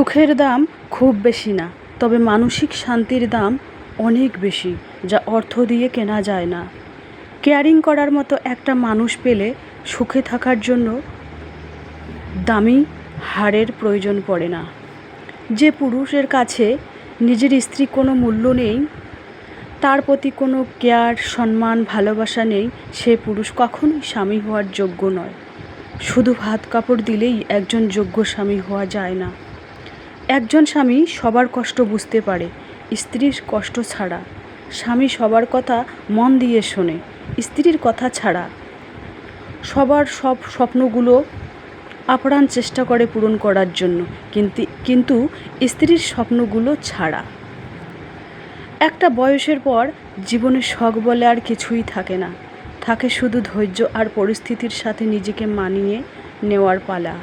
সুখের দাম খুব বেশি না, তবে মানসিক শান্তির দাম অনেক বেশি, যা অর্থ দিয়ে কেনা যায় না। কেয়ারিং করার মতো একটা মানুষ পেলে সুখে থাকার জন্য দামি হারের প্রয়োজন পড়ে না। যে পুরুষের কাছে নিজের স্ত্রী কোনো মূল্য নেই, তার প্রতি কোনো কেয়ার, সম্মান, ভালোবাসা নেই, সে পুরুষ কখনোই স্বামী হওয়ার যোগ্য নয়। শুধু ভাত কাপড় দিলেই একজন যোগ্য স্বামী হওয়া যায় না। একজন স্বামী সবার কষ্ট বুঝতে পারে, স্ত্রীর কষ্ট ছাড়া। স্বামী সবার কথা মন দিয়ে শোনে, স্ত্রীর কথা ছাড়া। সবার সব স্বপ্নগুলো আপ্রাণ চেষ্টা করে পূরণ করার জন্য, কিন্তু কিন্তু স্ত্রীর স্বপ্নগুলো ছাড়া। একটা বয়সের পর জীবনে শখ বলে আর কিছুই থাকে না। থাকে শুধু ধৈর্য আর পরিস্থিতির সাথে নিজেকে মানিয়ে নেওয়ার পালা।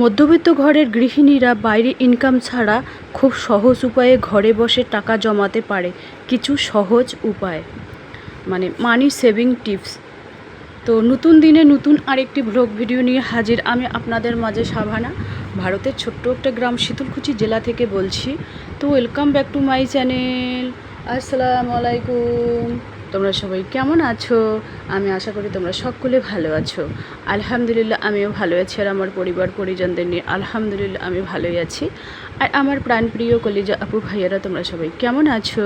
মধ্যবিত্ত ঘরের গৃহিণীরা বাইরে ইনকাম ছাড়া খুব সহজ উপায়ে ঘরে বসে টাকা জমাতে পারে। কিছু সহজ উপায়। মানে মানি সেভিং টিপস তো নতুন দিনে নতুন আরেকটি ভ্লগ ভিডিও নিয়ে হাজির আমি আপনাদের মাঝে সাভানা, ভারতের ছোট্ট একটা গ্রাম শীতলকুচি জেলা থেকে বলছি। তো welcome back to my channel আসসালামু আলাইকুম। তোমরা সবাই কেমন আছো? আমি আশা করি তোমরা সকলে ভালো আছো। আলহামদুলিল্লাহ, আমিও ভালো আছি আর আমার পরিবার পরিজনদের নিয়ে আলহামদুলিল্লাহ, আমি ভালোই আছি। আর আমার প্রাণপ্রিয় কলিজা আপু ভাইয়ারা, তোমরা সবাই কেমন আছো?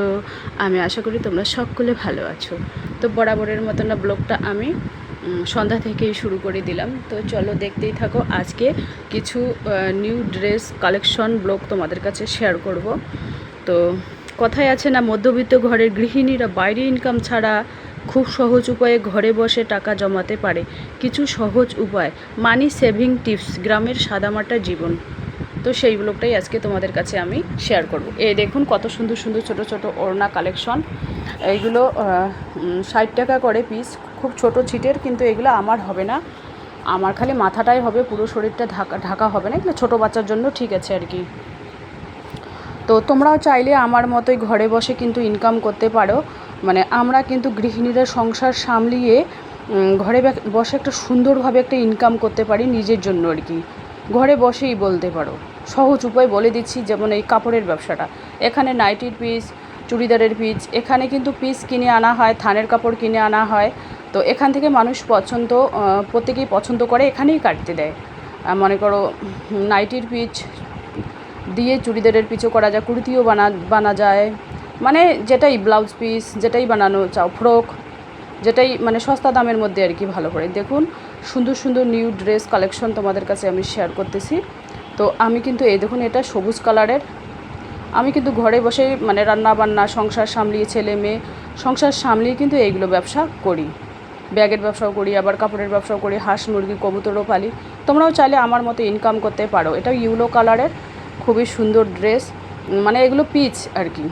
আমি আশা করি তোমরা সকলে ভালো আছো। তো বরাবরের মতো না, ব্লগটা আমি সন্ধ্যা থেকেই শুরু করে দিলাম। তো চলো দেখতেই থাকো, আজকে কিছু নিউ ড্রেস কালেকশন ব্লগ তোমাদের কাছে শেয়ার করব। তো কথায় আছে না, মধ্যবিত্ত ঘরের গৃহিণীরা বাইরে ইনকাম ছাড়া খুব সহজ উপায়ে ঘরে বসে টাকা জমাতে পারে। কিছু সহজ উপায়। মানি সেভিং টিপস গ্রামের সাদামাটা জীবন। তো সেই ব্লগটাই আজকে তোমাদের কাছে আমি শেয়ার করব। এই দেখুন কত সুন্দর সুন্দর ছোট ছোট ওড়না কালেকশন এইগুলো ষাট টাকা করে পিস খুব ছোট ছিটের, কিন্তু এগুলো আমার হবে না। আমার খালি মাথাটাই হবে, পুরো শরীরটা ঢাকা ঢাকা হবে না। এগুলো ছোটো বাচ্চার জন্য ঠিক আছে আর কি। তো তোমরাও চাইলে আমার মতোই ঘরে বসে কিন্তু ইনকাম করতে পারো। মানে আমরা কিন্তু গৃহিণীরা সংসার সামলিয়ে ঘরে বসে একটা সুন্দরভাবে একটা ইনকাম করতে পারি নিজের জন্য আর কি। ঘরে বসেই বলতে পারো। সহজ উপায় বলে দিচ্ছি যেমন এই কাপড়ের ব্যবসাটা। এখানে নাইটির পিস চুড়িদারের পিস এখানে কিন্তু পিস কিনে আনা হয়, থানের কাপড় কিনে আনা হয়। তো এখান থেকে মানুষ পছন্দ প্রত্যেকেই পছন্দ করে, এখানেই কাটতে দেয়। মনে করো নাইটির পিচ দিয়ে চুড়িদারের পিছু করা যায়, কুর্তিও বানা বানা যায়। মানে যেটাই ব্লাউজ পিস যেটাই বানানো চাও ফ্রক যেটাই মানে সস্তা দামের মধ্যে আর কি ভালো করে। দেখুন, সুন্দর সুন্দর নিউ ড্রেস কালেকশন তোমাদের কাছে আমি শেয়ার করতেছি। তো আমি কিন্তু এই দেখুন, এটা সবুজ কালারের আমি কিন্তু ঘরে বসে মানে রান্না বান্না সংসার সামলিয়ে ছেলে, মেয়ে, সংসার সামলিয়ে কিন্তু এইগুলো ব্যবসা করি। ব্যাগের ব্যবসাও করি, আবার কাপড়ের ব্যবসাও করি, হাঁস, মুরগি, কবুতরও পালি। তোমরাও চাইলে আমার মতো ইনকাম করতে পারো। এটা ইউলো কালারের খুবই সুন্দর ড্রেস মানে এগুলো পিচ আর কি।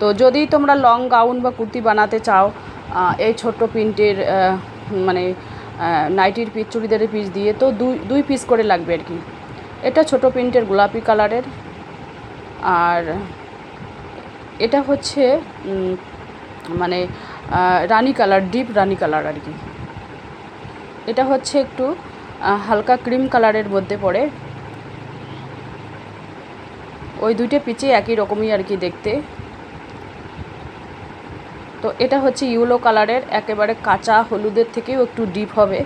তো যদি তোমরা লং গাউন বা কুর্তি বানাতে চাও এই ছোট্ট প্রিন্টের মানে নাইটির পিস চুড়িদারের পিস দিয়ে, তো দুই দুই পিস করে লাগবে আর কি। এটা ছোট প্রিন্টের গোলাপি কালারের। আর এটা হচ্ছে মানে rani colour deep rani colour আর কি। এটা হচ্ছে একটু হালকা ক্রিম কালারের মধ্যে পড়ে। ওই দুইটা পিচে একই রকমই আর কি দেখতে। তো এটা হচ্ছে ইউলো কালারের, একেবারে কাঁচা হলুদের থেকেও একটু ডিপ হবে।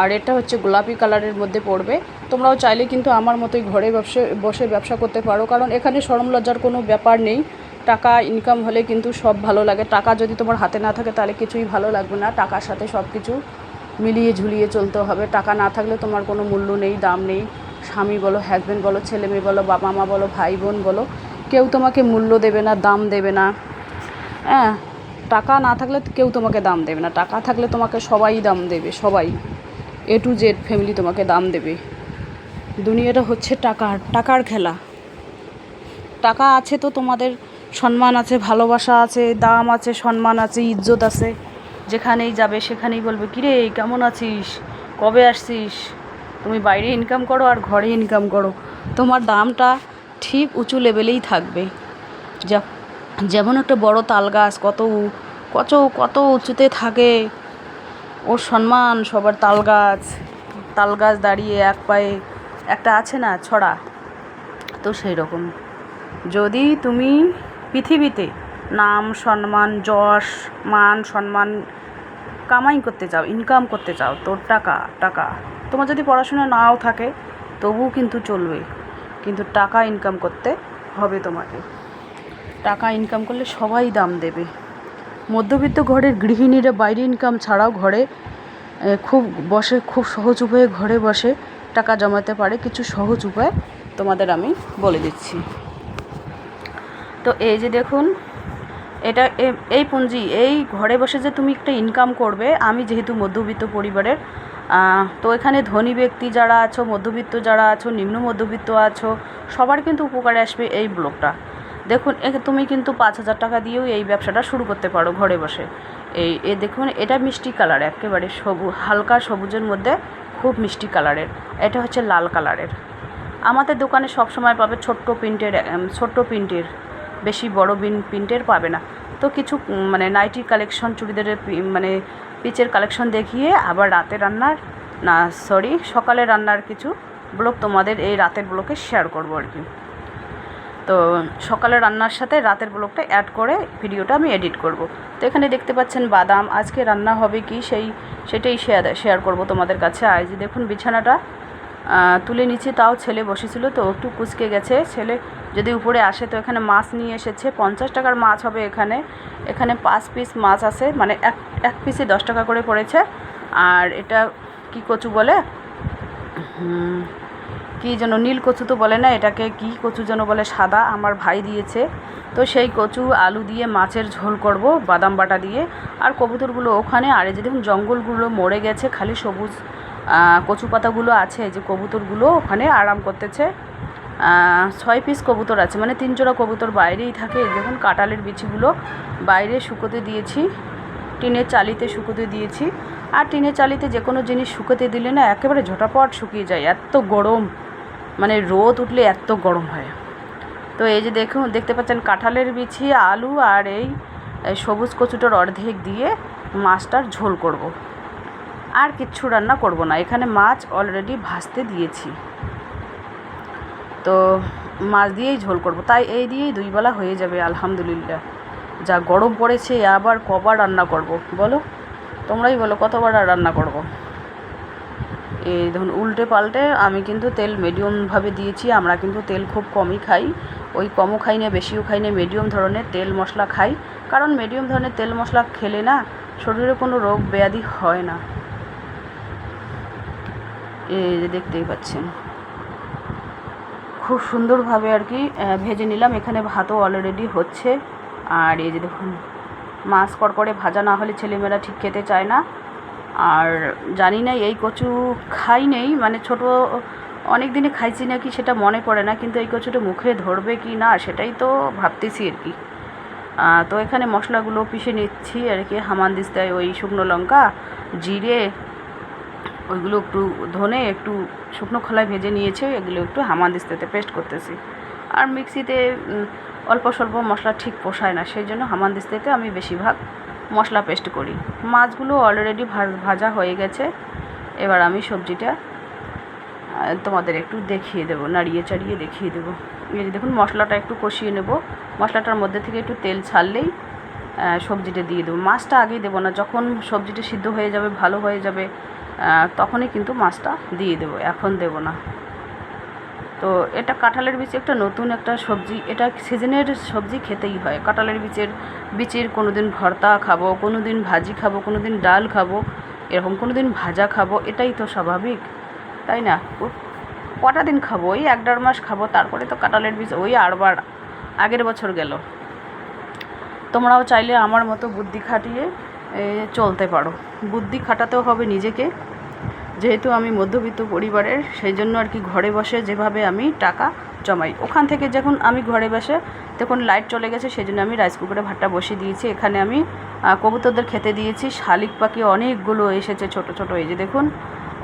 আর এটা হচ্ছে গোলাপি কালারের মধ্যে পড়বে। তোমরাও চাইলে কিন্তু আমার মতোই ঘরে ব্যবসা, বসে ব্যবসা করতে পারো, কারণ এখানে সরম লজ্জার কোনো ব্যাপার নেই। টাকা ইনকাম হলে কিন্তু সব ভালো লাগে। টাকা যদি তোমার হাতে না থাকে তাহলে কিছুই ভালো লাগবে না। টাকার সাথে সব কিছু মিলিয়ে ঝুলিয়ে চলতে হবে। টাকা না থাকলে তোমার কোনো মূল্য নেই, দাম নেই। স্বামী বলো হাজব্যান্ড বলো, ছেলে মেয়ে বলো, বাবা মা বলো, ভাই বোন বলো, কেউ তোমাকে মূল্য দেবে না, দাম দেবে না। হ্যাঁ টাকা না থাকলে কেউ তোমাকে দাম দেবে না। টাকা থাকলে তোমাকে সবাই দাম দেবে, সবাই। এ টু জেড ফ্যামিলি তোমাকে দাম দেবে। দুনিয়াটা হচ্ছে টাকার টাকার খেলা। টাকা আছে তো তোমাদের, সম্মান আছে, ভালোবাসা আছে, দাম আছে, সম্মান আছে, ইজ্জত আছে। যেখানেই যাবে সেখানেই বলবে, কিরে, কেমন আছিস? কবে আসছিস? তুমি বাইরে ইনকাম করো আর ঘরে ইনকাম করো। তোমার দামটা ঠিক উঁচু লেভেলেই থাকবে। যা, যেমন একটা বড় তাল গাছ, কত কত কত উঁচুতে থাকে। ওর সম্মান সবার তাল গাছ। তাল গাছ দাঁড়িয়ে এক পায়ে, একটা আছে না, ছড়া। তো সেই রকম যদি তুমি পৃথিবীতে নাম, সম্মান, যশ, মান, সম্মান কামাই করতে চাও ইনকাম করতে চাও তোর টাকা টাকা। তোমার যদি পড়াশোনা নাও থাকে, তবুও কিন্তু চলবে। কিন্তু টাকা ইনকাম করতে হবে তোমাকে। টাকা ইনকাম করলে সবাই দাম দেবে। মধ্যবিত্ত ঘরের গৃহিণীরা বাইরে ইনকাম ছাড়াও ঘরে খুব বসে, খুব সহজ উপায়ে ঘরে বসে টাকা জমাতে পারে। কিছু সহজ উপায় তোমাদের আমি বলে দিচ্ছি। তো এই যে দেখুন, এটা এই পুঁজি এই ঘরে বসে যে তুমি একটা ইনকাম করবে, আমি যেহেতু মধ্যবিত্ত পরিবারের তো এখানে ধনী ব্যক্তি যারা আছো, মধ্যবিত্ত যারা আছো, নিম্ন মধ্যবিত্ত আছো, সবার কিন্তু উপকারে আসবে এই ব্লগটা দেখুন, এ তুমি কিন্তু পাঁচ হাজার টাকা দিয়েও এই ব্যবসাটা শুরু করতে পারো ঘরে বসে। এই, এ দেখুন, এটা মিষ্টি কালার, একেবারে সবু, হালকা সবুজের মধ্যে খুব মিষ্টি কালারের। এটা হচ্ছে লাল কালারের। আমাদের দোকানে সব সময় পাবে ছোট্ট প্রিন্টের ছোট্ট প্রিন্টের, বেশি বড় বিন, প্রিন্টের পাবে না। তো কিছু মানে নাইটির কালেকশন চুড়িদারের মানে পিচের কালেকশন দেখিয়ে আবার রাতে রান্নার, না সরি সকালে রান্নার কিছু ব্লগ তোমাদের এই রাতের ব্লগে শেয়ার করব আর কি। তো সকালে রান্নার সাথে রাতের ব্লগটা অ্যাড করে ভিডিওটা আমি এডিট করব। তো এখানে দেখতে পাচ্ছেন বাদাম, আজকে রান্না হবে কি সেই, সেটাই শেয়ার শেয়ার করব তোমাদের কাছে। যে দেখুন বিছানাটা তুলে নিচে তাও ছেলে বসেছিল তো, একটু কুচকে গেছে। ছেলে যদি উপরে আসে তো এখানে মাছ নিয়ে এসেছে, পঞ্চাশ টাকার মাছ হবে এখানে। এখানে পাঁচ পিস মাছ আছে মানে এক এক পিসে দশ টাকা করে পড়েছে। আর এটা কি কচু বলে? কি যেন নীল কচু তো বলে না, এটাকে কি কচু যেন বলে, সাদা আমার ভাই দিয়েছে। তো সেই কচু, আলু দিয়ে মাছের ঝোল করব, বাদাম বাটা দিয়ে। আর কবুতরগুলো ওখানে, আর যে দেখুন, জঙ্গলগুলো মরে গেছে, খালি সবুজ কচু পাতাগুলো আছে যে কবুতরগুলো ওখানে আরাম করতেছে। ছয় পিস কবুতর আছে মানে তিন জোড়া কবুতর বাইরেই থাকে। দেখুন কাঁটালের বিচিগুলো বাইরে শুকোতে দিয়েছি, টিনের চালিতে শুকোতে দিয়েছি। আর টিনের চালিতে যে কোনো জিনিস শুকোতে দিলে না একেবারে ঝটাপট শুকিয়ে যায়, এত গরম। মানে রোদ উঠলে এত গরম হয়। তো এই যে দেখুন, দেখতে পাচ্ছেন কাঁঠালের বিছি আলু আর এই সবুজ কচুটার অর্ধেক দিয়ে মাছটার ঝোল করব। আর কিচ্ছু রান্না করব না। এখানে মাছ অলরেডি ভাজতে দিয়েছি। তো মাছ দিয়েই ঝোল করব। তাই এই দিয়েই দুই বেলা হয়ে যাবে, আলহামদুলিল্লাহ। যা গরম পড়েছে, আবার কবার রান্না করব। বলো? তোমরাই বলো, কতবার আর রান্না করব? এই ধরুন উল্টে পাল্টে আমি কিন্তু তেল মিডিয়ামভাবে দিয়েছি। আমরা কিন্তু তেল খুব কমই খাই। ওই কমও খাই না, বেশিও খাই না মিডিয়াম ধরনের তেল মশলা খাই। কারণ মিডিয়াম ধরনের তেল মশলা খেলে না শরীরে কোনো রোগ ব্যাধি হয় না। এই যে দেখতেই পাচ্ছেন। খুব সুন্দরভাবে আর কি ভেজে নিলাম। এখানে ভাতও অলরেডি হচ্ছে। আর এই যে দেখুন, মাছ কড়কড়ে ভাজা না হলে ছেলেমেয়েরা ঠিক খেতে চায় না। আর জানি না, এই কচু খাই নেই। মানে ছোট, অনেক দিনে খাইছি নাকি, সেটা মনে পড়ে না। কিন্তু এই কচুটা মুখে ধরবে কি না, সেটাই তো ভাবতেছি আর কি। তো এখানে মশলাগুলো পিষে নিচ্ছি। আর কি, হামানদিস্তায় ওই শুকনো লঙ্কা, জিরে ওইগুলো একটু ধনে, একটু শুকনো খোলায় ভেজে নিয়েছে, এগুলো একটু হামানদিস্তাতে পেস্ট করতেছি। আর মিক্সিতে অল্প স্বল্প মশলা ঠিক পোষায় না, সেই জন্য হামানদিস্তাতে আমি বেশিরভাগ মশলা পেস্ট করি। মাছগুলো অলরেডি ভাজা হয়ে গেছে। এবার আমি সবজিটা তোমাদের একটু দেখিয়ে দেবো, নাড়িয়ে চাড়িয়ে দেখিয়ে দেবো। এই দেখুন, মশলাটা একটু কষিয়ে নেব। মশলাটার মধ্যে থেকে একটু তেল ছাড়লেই সবজিটা দিয়ে দেবো। মাছটা আগেই দেবো না, যখন সবজিটা সিদ্ধ হয়ে যাবে, ভালো হয়ে যাবে তখনই কিন্তু মাছটা দিয়ে দেবো, এখন দেবো না। তো এটা কাঁঠালের বীজ একটা নতুন একটা সবজি, এটা সিজনের সবজি খেতেই হয়। কাঁঠালের বীজের বীজের কোনো দিন ভর্তা খাব কোনো দিন ভাজি খাব কোনো দিন ডাল খাব, এরকম কোনো দিন ভাজা খাব, এটাই তো স্বাভাবিক, তাই না? কটা দিন খাব? ওই এক দেড় মাস খাব, তারপরে তো কাঁঠালের বীজ, ওই আরবার আগের বছর গেল। তোমরাও চাইলে আমার মতো বুদ্ধি খাটিয়ে চলতে পারো। বুদ্ধি খাটাতেও হবে নিজেকে। যেহেতু আমি মধ্যবিত্ত পরিবারের সেই জন্য আর কি ঘরে বসে যেভাবে আমি টাকা জমাই। ওখান থেকে যখন আমি ঘরে বসে, তখন লাইট চলে গেছে সেই জন্য আমি রাইস কুকারে ভাতটা বসিয়ে দিয়েছি। এখানে আমি কবুতরদের খেতে দিয়েছি। শালিক পাখি অনেকগুলো এসেছে ছোট ছোট, এই যে দেখুন।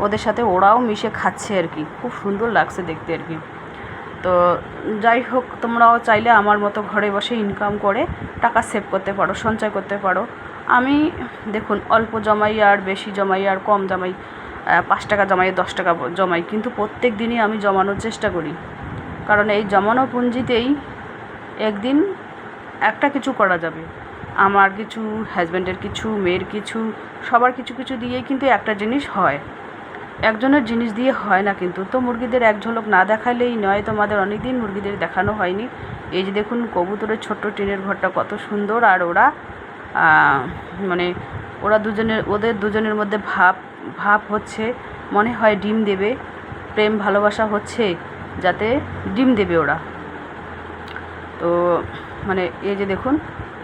ওদের সাথে ওরাও মিশে খাচ্ছে আর কি। খুব সুন্দর লাগছে দেখতে আর কি। তো যাই হোক, তোমরাও চাইলে আমার মতো ঘরে বসে ইনকাম করে টাকা সেভ করতে পারো, সঞ্চয় করতে পারো। আমি, দেখুন, অল্প জমাই আর বেশি জমাই আর কম জমাই পাঁচ টাকা জমাই, দশ টাকা জমাই, কিন্তু প্রত্যেক দিনই আমি জমানোর চেষ্টা করি। কারণ এই জমানো পুঁজিতেই একদিন একটা কিছু করা যাবে। আমার কিছু হাজব্যান্ডের কিছু, মেয়ের কিছু, সবার কিছু কিছু দিয়েই কিন্তু একটা জিনিস হয়। একজনের জিনিস দিয়ে হয় না কিন্তু, তো মুরগিদের এক ঝলক না দেখালেই নয়, তোমাদের অনেক দিন মুরগিদের দেখানো হয়নি। এই যে দেখুন, কবুতরের ছোট্ট টিনের ঘরটা কত সুন্দর, আর ওরা মানে ওরা দুজনের, ওদের দুজনের মধ্যে ভাব ভাব হচ্ছে, মনে হয় ডিম দেবে, প্রেম, ভালোবাসা হচ্ছে যাতে ডিম দেবে ওরা। তো মানে এই যে দেখুন,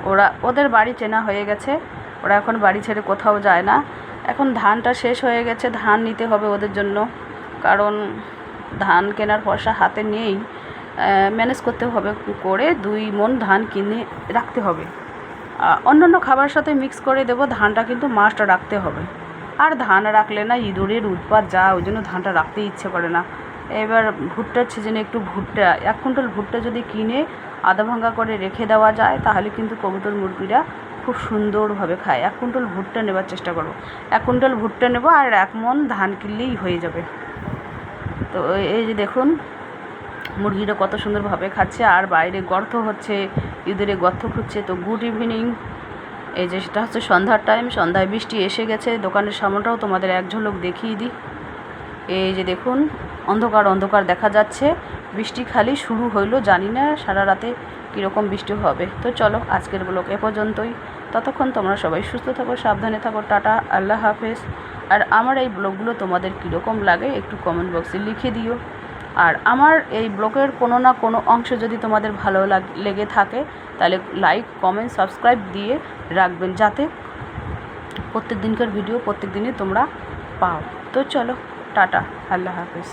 ওরা, ওদের বাড়ি চেনা হয়ে গেছে, ওরা এখন বাড়ি ছেড়ে কোথাও যায় না। এখন ধানটা শেষ হয়ে গেছে, ধান নিতে হবে ওদের জন্য, কারণ ধান কেনার পয়সা হাতে নেই। ম্যানেজ করতে হবে, করে দুই মন ধান কিনে রাখতে হবে। অন্যান্য খাবারের সাথে মিক্স করে দেবো, ধানটা কিন্তু মাস্ট রাখতে হবে। আর ধান রাখলে না ইঁদুরের উৎপাত যা, ওই জন্য ধানটা রাখতে ইচ্ছে করে না। এবার ভুট্টার সিজনে একটু ভুট্টা, এক কুইন্টাল ভুট্টা যদি কিনে আধা ভাঙ্গা করে রেখে দেওয়া যায়, তাহলে কিন্তু কবুতর মুরগিরা খুব সুন্দরভাবে খায়। এক কুইন্টাল ভুট্টা নেবার চেষ্টা করব। এক কুইন্টাল ভুট্টা নেব আর এক মন ধান কিনলেই হয়ে যাবে। তো এই- যে দেখুন, মুরগিটা কত সুন্দরভাবে খাচ্ছে, আর বাইরে গর্ত হচ্ছে ইঁদুরে গর্ত খুঁজছে। তো গুড ইভিনিং এই যে সেটা হচ্ছে সন্ধ্যার টাইম সন্ধ্যায় বৃষ্টি এসে গেছে। দোকানের সামনেটাও তোমাদের এক ঝলক দেখিয়ে দিই। এই যে দেখুন, অন্ধকার অন্ধকার দেখা যাচ্ছে। বৃষ্টি খালি শুরু হইল, জানি না সারা রাতে কীরকম বৃষ্টি হবে। তো চলো, আজকের ব্লগ এ পর্যন্তই। ততক্ষণ তোমরা সবাই সুস্থ থাকো, সাবধানে থাকো, টাটা, আল্লাহ হাফেজ। আর আমার এই ব্লগগুলো তোমাদের কীরকম লাগে একটু কমেন্ট বক্সে লিখে দিও। আর আমার এই ব্লগের কোনো না কোনো অংশ যদি তোমাদের ভালো লাগ- থাকে, তাহলে লাইক কমেন্ট সাবস্ক্রাইব দিয়ে রাখবেন যাতে প্রত্যেক দিনকার ভিডিও প্রত্যেক দিনই তোমরা পাও। তো চলো, টাটা, আল্লাহ হাফেজ।